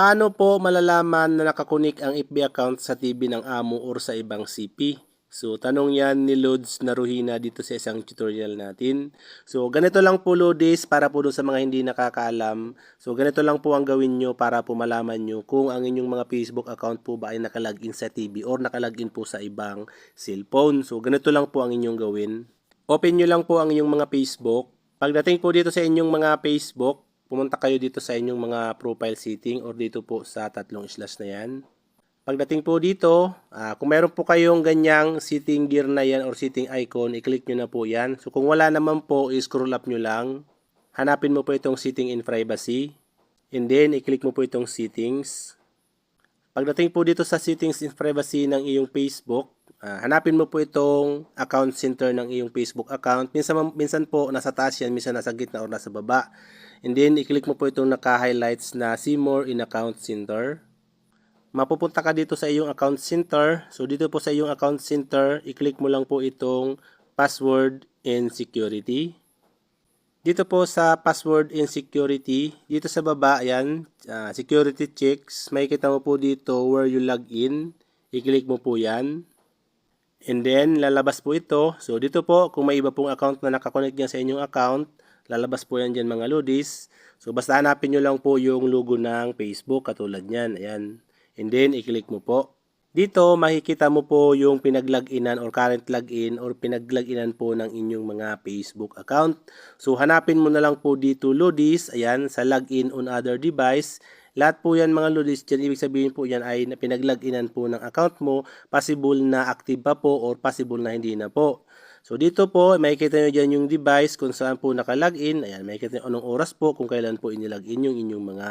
Paano po malalaman na nakakunik ang FB account sa TV ng amo or sa ibang CP? So, tanong yan ni Lods Naruhina dito sa isang tutorial natin. So, ganito lang po Lodis para po sa mga hindi nakakaalam. So, ganito lang po ang gawin nyo para po malaman nyo kung ang inyong mga Facebook account po ba ay nakalagin sa TV or nakalagin po sa ibang cellphone. So, ganito lang po ang inyong gawin. Open nyo lang po ang inyong mga Facebook. Pagdating po dito sa inyong mga Facebook, pumunta kayo dito sa inyong mga profile setting or dito po sa tatlong slash na yan. Pagdating po dito, ah, kung meron po kayong ganyang sitting gear na yan or sitting icon, i-click nyo na po yan. So kung wala naman po, i-scroll up nyo lang. Hanapin mo po itong setting in privacy. And then, i-click mo po itong settings. Pagdating po dito sa settings in privacy ng iyong Facebook, ah, hanapin mo po itong account center ng iyong Facebook account. Minsan, minsan po nasa taas yan, minsan nasa gitna or nasa baba. And then, i-click mo po itong naka-highlights na see more in account center. Mapupunta ka dito sa iyong account center. So, dito po sa iyong account center, i-click mo lang po itong password and security. Dito po sa password and security, dito sa baba, ayan, ah, security checks, may kita mo po dito where you log in. I-click mo po yan. And then, lalabas po ito. So, dito po, kung may iba pong account na nakakonect yan sa inyong account, lalabas po yan dyan mga lodis. So, basta hanapin nyo lang po yung logo ng Facebook, katulad yan. Ayan. And then, i-click mo po. Dito, makikita mo po yung pinag-loginan or current login or pinag-loginan po ng inyong mga Facebook account. So, hanapin mo na lang po dito Lodis, ayan, sa login on other device. Lahat po yan mga Lodis, dyan ibig sabihin po yan ay pinag-loginan po ng account mo, possible na active pa po or possible na hindi na po. So, dito po, makikita nyo dyan yung device kung saan po naka-login. Ayan, makikita nyo anong oras po kung kailan po inilogin yung inyong mga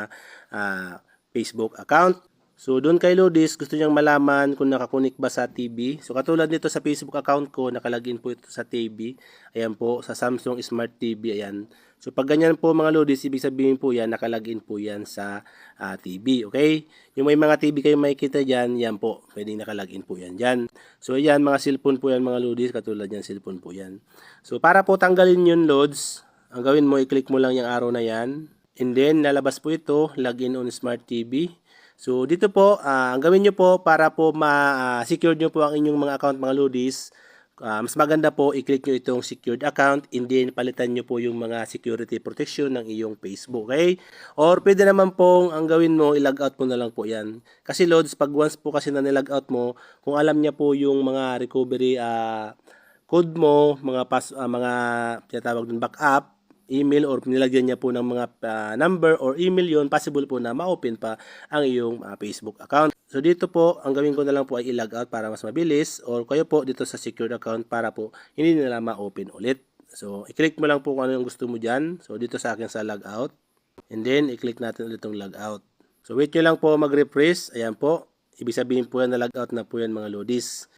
ah, Facebook account. So, doon kay Lodis, gusto niyang malaman kung nakakunik ba sa TV. So, katulad nito sa Facebook account ko, nakalagin po ito sa TV. Ayan po, sa Samsung Smart TV. Ayan. So, pag ganyan po mga Lodis, ibig sabihin po yan, nakalagin po yan sa ah, TV. Okay? Yung may mga TV kayo makikita dyan, yan po. Pwedeng nakalagin po yan dyan. So, ayan, mga cellphone po yan mga Lodis. Katulad yan, cellphone po yan. So, para po tanggalin yun, Lods, ang gawin mo, i-click mo lang yung arrow na yan. And then, lalabas po ito, login on Smart TV. So, dito po, ah, ang gawin nyo po para po ma-secure nyo po ang inyong mga account mga Lodis, ah, mas maganda po, i-click nyo itong secured account and then palitan nyo po yung mga security protection ng iyong Facebook, okay? Or pwede naman pong ang gawin mo, i-log out mo na lang po yan. Kasi Lods, pag once po kasi na nilog out mo, kung alam niya po yung mga recovery ah, code mo, mga pas, ah, mga tinatawag ng backup, email or nilagyan niya po ng mga ah, number or email yon possible po na ma-open pa ang iyong ah, Facebook account. So dito po, ang gawin ko na lang po ay i-log out para mas mabilis or kayo po dito sa secured account para po hindi nila ma-open ulit. So i-click mo lang po kung ano yung gusto mo dyan. So dito sa akin sa log out. And then i-click natin ulit itong log out. So wait nyo lang po mag-refresh. Ayan po. Ibig sabihin po yan na log out na po yan mga lodis.